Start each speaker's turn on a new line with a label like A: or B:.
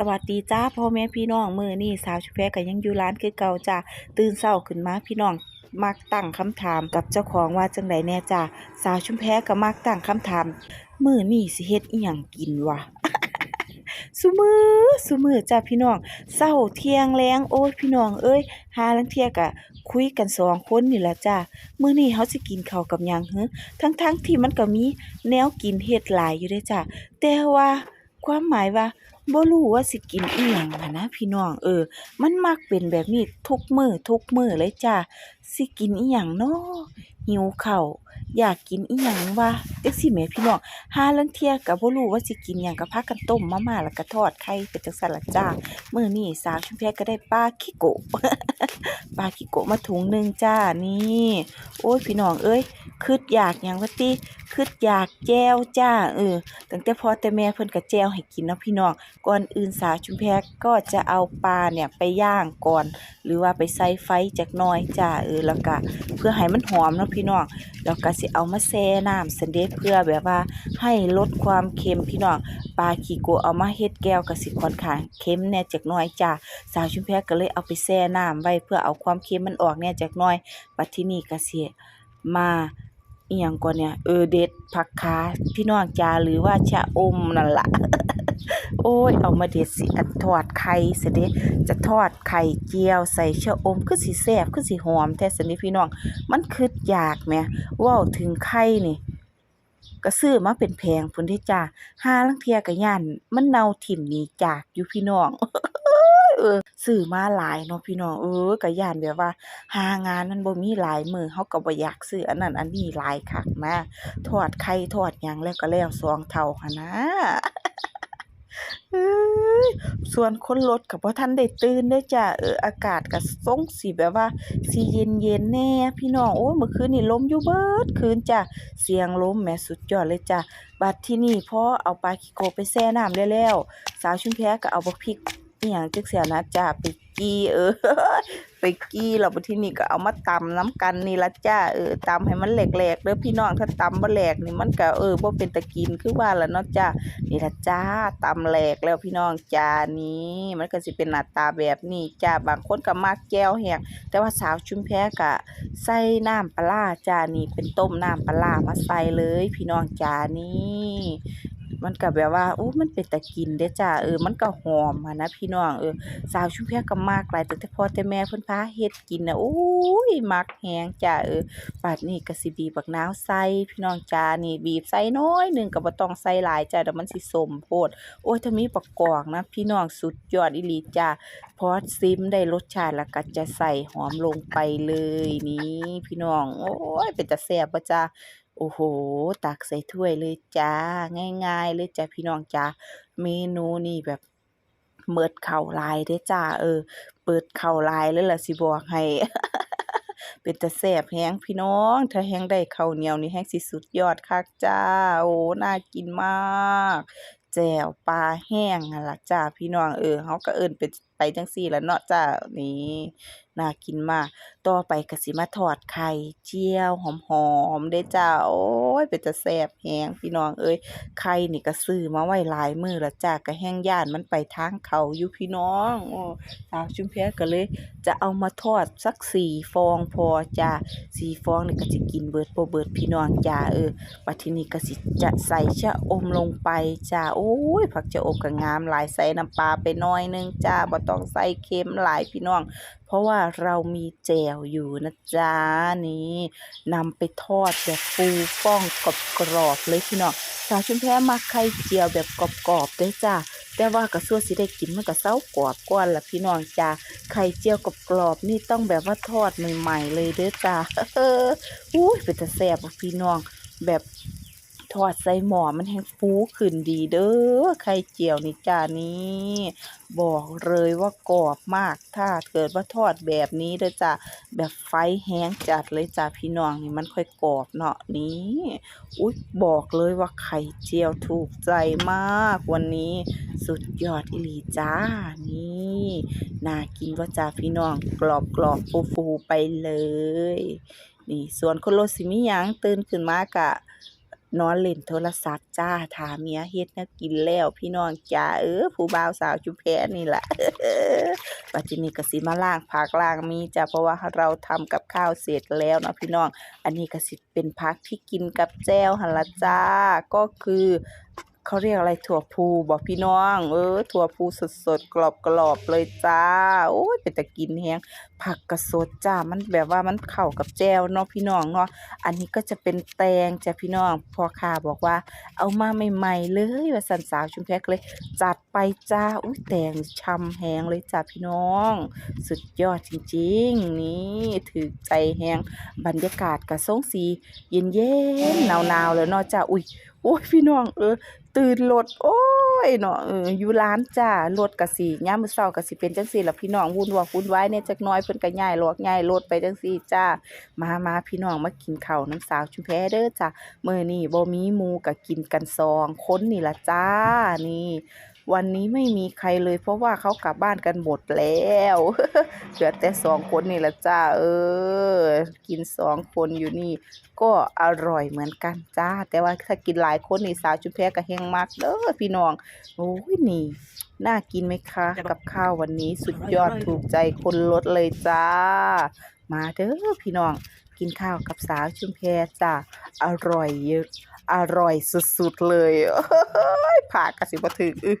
A: สวัสดีจ้าพ่อแม่พี่น้องมือนี้สาวชุมแพก็ยังอยู่ร้านคือเก่าจ้าตื่นเช้าขึ้นมาพี่น้องมักตั้งคำถามกับเจ้าของว่าจังไดแน่จ้าสาวชุมแพก็มักตั้งคำถาม มือนี้สิเฮ็ดอิหยังกินวะซุมือซุมือจ้าพี่น้องเช้าเที่ยงแลงโอ้ยพี่น้องเอ้ยหาลางเที่ยก็คุยกันสองคนนี่ละจ้ามื้อนี้เฮาสิกินข้าวกับหยังหึทั้งๆที่มันก็มีแนวกินเฮ็ดหลายอยู่เด้จ้าแต่ว่า ความหมายว่าบ่รู้ว่าสิกินอิหยังหั้นะพี่น้องเออ มันมักเป็นแบบนี้ทุกมื้อทุกมื้อเลยจ้าสิกินอิหยังเน้อหิวเข้าอยากกินอิหยังวะจังซี้แหมพี่น้องห่าลางเทียก็บ่รู้ว่าสิกินหยังก็พากันต้มมาม่าแล้วก็ทอดไข่ไปจังซั่นละจ้ามื้อนี้สาวชุมแพก็ได้ปลาคิโกะปลาคิโกะมาถุงหนึงจ้านี่ โอ้ยพี่น้องเอ้ย คิดอยากหยังว่าติคิดอยากแจวจ้าเออตั้งแต่พ่อแต่แม่เพิ่นก็แจวให้กินเนาะพี่น้องก่อนอื่นสาวชุมแพก็จะเอาปลาเนี่ยไปย่างก่อน หรือว่าไปใส่ไฟจักน่อยจ้าเออแล้วก็เพื่อให้มันหอมเนาะพี่น้องแล้วก็สิเอามาแช่น้ำซั่นเด้เพื่อแบบว่าให้ลดความเค็มพี่น้องปลาขี้โกะเอามาเฮ็ดแก้วก็สิค่อนข้างเค็มแน่จักน่อยจ้าสาวชุมแพก็เลยเอาไปแช่น้ำไว้เพื่อเอาความเค็มมันออกแน่จักน่อยบัดทีนี้ก็สิมา อิหยังก่อนเนี่ยเออเด็ดผักขาพี่น้องจ้าหรือว่าชะอมนั่นล่ะโอ้ยเอามาเด็ดสิอันทอดไข่ซะเด้จะทอดไข่เจียวใส่ชะอมคือสิแซ่บคือสิหอมแท้ซะนี่พี่น้อง มันคิดอยากแหมว้าถึงไข่นี่ก็ซื้อมาเป็นแพงพุ่นเด้จ้าห่าลางเทียก็ย้านมันเน่าถิ่มนีจากอยู่พี่น้อง เออซื้อมาหลายเนาะพี่น้องเออก็ย้านแบบว่า หางานมันบ่มีหลายมือเฮาก็บ่อยากซื้ออันนั้นอันนี้หลายคักนะทอดไข่ทอดหยังแล้วก็แล้วสองเท่าหันนะส่วนคนรถก็บ่ทันได้ตื่นเด้จ้าเอออากาศก็ทรงสิแบบว่าสิเย็นๆแหน่พี่น้องโอ้ยเมื่อคืนนี่ลมอยู่เบิดคืนจ้าเสียงลมแหมสุดยอดเลยจ้าบัดที่นี่พ่อเอาปลาคิโกไปแช่น้ำได้แล้ว สาวชุมแพก็เอาบักพริก อิหยังจักเสียนะจ้าไปกี้เออไปกี้แล้วบัดทีนี้ก็เอามาตำน้ำกันนี่ละจ้าเออตำให้มันแหลกๆเด้อพี่น้องถ้าตำบ่แหลกนี่มันก็เออบ่เป็นตะกินคือว่าละเนาะจ้านี่ละจ้าตำแหลกแล้วพี่น้องจ้านี้มันก็สิเป็นหน้าตาแบบนี้จ้าบางคนก็มักแก้วแห้งแต่ว่าสาวชุมแพก็ใส่น้ำปลาจ้านี่เป็นต้มน้ำปลามาใส่เลย พี่น้องจ้านี่ มันก็แบบว่าอู้มันเป็นตะกินเด้จ้าเออมันก็หอมนะพี่น้องเออสาวชุมแพก็มากหลายตั้งแต่พ่อแต่แม่เพิ่นพาเฮ็ดกินนะโอ้ยมักแฮงจ้าเออบัดนี้ก็สิบีบักนาวใส่พี่น้องจ้านี่บีบใส่น้อยหนึ่งก็บ่ต้องใส่หลายจ้าเดี๋ยวมันสิสมโพดโอ้ยถ้ามีบักกอกนะ พี่น้องสุดยอดอีหลีจ้าพอซิมได้รสชาติแล้วก็จะใส่หอมลงไปเลยนี่พี่น้อง โอ้ยเป็นตาแซ่บบ่จ้า โอ้โห ตักใส่ถ้วยเลยจ้า ง่ายๆ เลยจ้าพี่น้องจ้า เมนูนี่แบบเมิดเข่าลายได้จ้า เออ เปิดเข่าลายเลยล่ะสิบอกให้ เป็นตะแซบแห้งพี่น้อง ถ้าแห้งได้ข้าวเหนียวนี่แห้งสิสุดยอดคักจ้า โอ้ น่ากินมาก แจ่วปลาแห้งนั่นล่ะจ้าพี่น้องเออเฮาก็เอิ้นเป็นไปจังซี่ล่ะเนาะจ้านี่น่ากินมาก ต่อไปก็สิมาทอดไข่เจียวหอมๆเด้จ้า โอ้ยเป็นตาแซ่บแฮงพี่น้องเอ้ยไข่นี่ก็ซื้อมาไว้หลายมื้อแล้วจ้าก็แห้งย้านมันไปทางเขาอยู่พี่น้องโอ้สาวชุมแพก็เลย จะเอามาทอดสักสี่ฟองพอจ้าสี่ฟองนี่ก็สิกินเบิดบ่เบิดพี่น้องจ้าเออบัดทีนี้ก็สิจะใส่ชะอมลงไปจ้าโอ้อ้ยผักชะอมก็งามหลายใส่น้ำปลาไปน่อยหนึงจ้าบ่ต้องใส่เค็มหลายพี่น้อง เพราะว่าเรามีแจ่วอยู่นะจ๊ะนี่นำไปทอดแบบฟูฟ่องกรอบๆเลยพี่น้องสาวชุมแพมักไข่เจียวแบบกรอบๆเด้อจ้าแต่ว่าก็ซั่วสิได้กินมันก็เซากรอบก่อนล่ะพี่น้องจ้าไข่เจียวกรอบๆนี่ต้องแบบว่าทอดใหม่ๆเลยเด้อจ้าเอออุ้ยเป็นตาแซ่บพี่น้องแบบ ทอดใส่หม้อมันแห้งฟูขึ้นดีเด้อไข่เจียวนี่จานี่บอกเลยว่ากรอบมากถ้าเกิดว่าทอดแบบนี้เด้อจ้าแบบไฟแห้งจัดเลยจ้าพี่น้องนี่มันค่อยกรอบเนาะนี่อุ๊ยบอกเลยว่าไข่เจียวถูกใจมาก วันนี้สุดยอดอีหลีจ้านี่น่ากินว่าจ้าพี่น้องกรอบกรอบฟูฟูไปเลย นี่ส่วนคนรสิมีหยังตื่นขึ้นมากะ นอนเล่นโทรศัพท์จ้าถามเมียเฮ็ดนวกินแล้วพี่น้องจ้าเออผู้บ่าวสาวชุมแพนี่แหละปัจจุบันกสิมาล่างผักล่างมีจ้าเพราะว่าเราทำกับข้าวเสร็จแล้วเนาะพี่น้อง อันนี้กสิเป็นผักที่กินกับแจ้วหันละจ้าก็คือ เขาเรียกอะไรถั่วพูบ่พี่น้อง เออ ถั่วพูสดๆกรอบๆเลยจ้า โอ้ยเป็นตากินแฮงผักก็สดจ้ามันแบบว่ามันเข้ากับแจวเนาะพี่น้องเนาะอันนี้ก็จะเป็นแตงจ้ะพี่น้องพ่อค้าบอกว่า เอามาใหม่ๆเลยว่าสันสาวชุมแพกเลย จัดไปจ้าอุ้ยแตงช่ำแฮงเลยจ้าพี่น้อง สุดยอดจริงๆ นี่ถือใจแฮงบรรยากาศก็ทรงสี เย็นๆหนาวๆเลยเนาะจ้าอุ้ย อ้ยพี่น้องเออ ตื่นรถโอ้ยเนาะเอออยู่ร้านจ้ารถกะสียามมือเช้ากะสีเป็นจังสี่ละพี่น้องวุ่นวายวุ่นวายแหน่จักน้อยเพิ่นกะย้ายลอกย่ายรถไปจังสี่จ้ามามาพี่น้องมากินข้าวน้ำสาวชุมแพเด้อจ้ะมื้อนี่บ่มีหมูก็กินกันซองค้นนี่ละจ้านี่ วันนี้ไม่มีใครเลย เพราะว่าเขากลับบ้านกันหมดแล้วเหลือแต่สองคนนี่ละจ้า เออ กินสองคนอยู่นี่ ก็อร่อยเหมือนกันจ้า แต่ว่าถ้ากินหลายคนนี่สาวชุมแพก็แฮงมากเด้อพี่น้องโอ้ยนี่น่ากินไหมคะ กับข้าววันนี้สุดยอดถูกใจคนลดเลยจ้า มาเด้อพี่น้องกินข้าวกับสาวชุมแพจ้าอร่อยเยอะอร่อยสุดๆเลยผ่ากระสิบถึงอึ